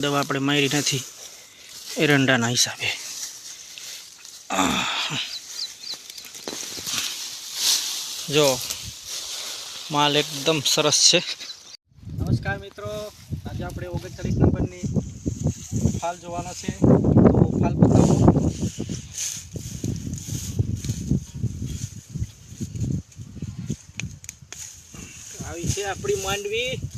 દવા આપણે મારી નથી. એરંડાના હિસાબે. જો, માલ એકદમ સરસ છે. નમસ્કાર મિત્રો, આજે આપણે ઓગણચાલીસ નંબરની ફાલ જોવાના છે. તો ફાલ બતાવો. આવી છે આપણી માંડવી.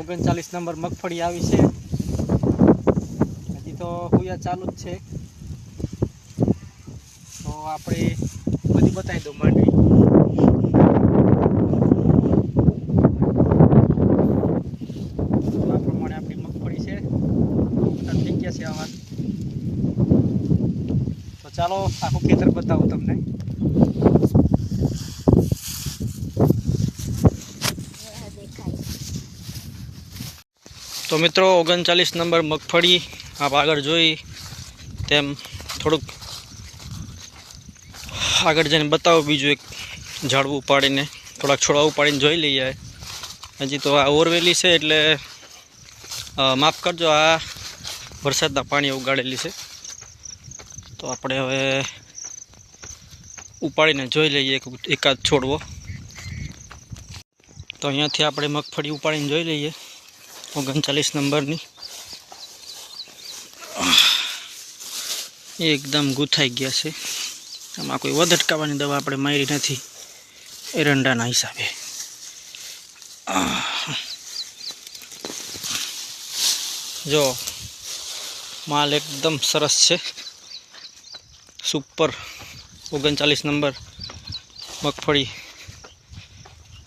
ઓગણચાલીસ નંબર મગફળી આવી છે. હજી તો હુયા ચાલુ જ છે. તો આપણે બધી બતાવી દઉં માંડવી. ચાલો આખું ખેતર બતાવું તમને. તો મિત્રો, ઓગણચાલીસ નંબર મગફળી આપ આગળ જોઈ તેમ થોડુંક આગળ જઈને બતાવો, બીજું એક ઝાડવું ઉપાડીને થોડાક છોડવા ઉપાડીને જોઈ લઈએ. હજી તો આ ઓરવેલી છે એટલે માફ કરજો, આ વરસાદના પાણી ઉગાડેલી છે. તો આપણે હવે ઉપાડીને જોઈ લઈએ એક, એકાદ છોડવો. તો અહીંયાથી આપણે મગફળી ઉપાડીને જોઈ લઈએ. ઓગણચાલીસ નંબરની. એકદમ ગૂંથાઈ ગયા છે. આમાં કોઈ વધટકાવાની દવા આપણે મારી નથી. એરંડાના હિસાબે. જો, માલ એકદમ સરસ છે. સુપર. ઓગણચાલીસ નંબર મગફળી.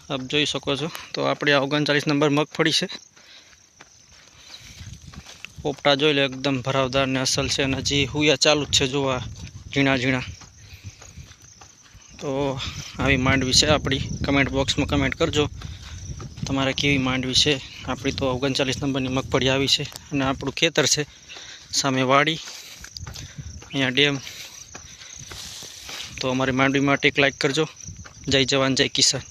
આપ જોઈ શકો છો. તો આપણે આ ઓગણચાલીસ નંબર મગફળી છે. પોપટા જોઈ લો, એકદમ ભરાવદાર ને અસલ છે અને હજી હુયા ચાલુ જ છે જોવા ઝીણા ઝીણા. તો આવી માંડવી છે આપણી. કમેન્ટ બોક્સમાં કમેન્ટ કરજો. તમારે કેવી માંડવી છે? આપણી તો ઓગણચાલીસ નંબરની મગફળી આવી છે અને આપણું ખેતર છે સામે વાડી. અહીંયા ડેમ. તો અમારી માંડવી માટે એક લાઈક કરજો. જય જવાન, જય કિસાન.